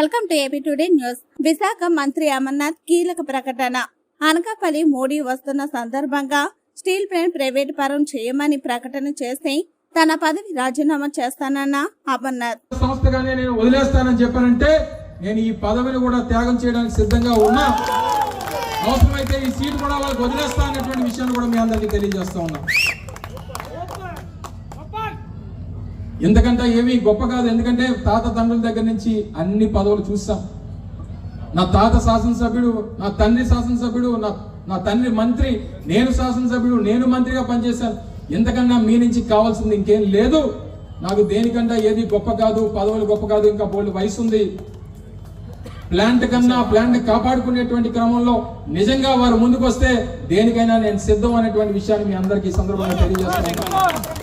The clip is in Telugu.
Welcome to AP today news. Visakha మంత్రి అమర్నాథ్ కీలక ప్రకటన. అనకాపల్లి మోడీ వస్తున్న సందర్భంగా స్టీల్ ప్లాంట్ ప్రైవేట్ పరం చేయమని ప్రకటన చేసి తన పదవి రాజీనామా చేస్తానన్న అమర్నాథ్. సంస్థగానే నేను వదిలేస్తానని చెప్పానంటే నేను ఈ పదవిని కూడా త్యాగం చేయడానికి సిద్ధంగా ఉన్నా. అవసరమైతే ఈ సీట్ కూడా వాళ్ళకి వదిలేస్తా అనేటువంటి విషయాన్ని కూడా మీ అందరికీ తెలియజేస్తా ఉన్నా. ఎందుకంటే ఏమీ గొప్ప కాదు. ఎందుకంటే తాత తండ్రుల దగ్గర నుంచి అన్ని పదవులు చూస్తాం. నా తాత శాసనసభ్యుడు నా తండ్రి శాసనసభ్యుడు నా నా తండ్రి మంత్రి నేను శాసనసభ్యుడు నేను మంత్రిగా పనిచేశాను. ఎంతకన్నా మీ నుంచి కావాల్సింది ఇంకేం లేదు. నాకు దేనికంటే ఏది గొప్ప కాదు పదవులు గొప్ప కాదు ఇంకా బోల్డ్ వయసు ఉంది. ప్లాంట్ కన్నా ప్లాంట్ కాపాడుకునేటువంటి క్రమంలో నిజంగా వారు ముందుకు వస్తే దేనికైనా నేను సిద్ధం అనేటువంటి విషయాన్ని మీ అందరికీ సందర్భంగా తెలియజేస్తాను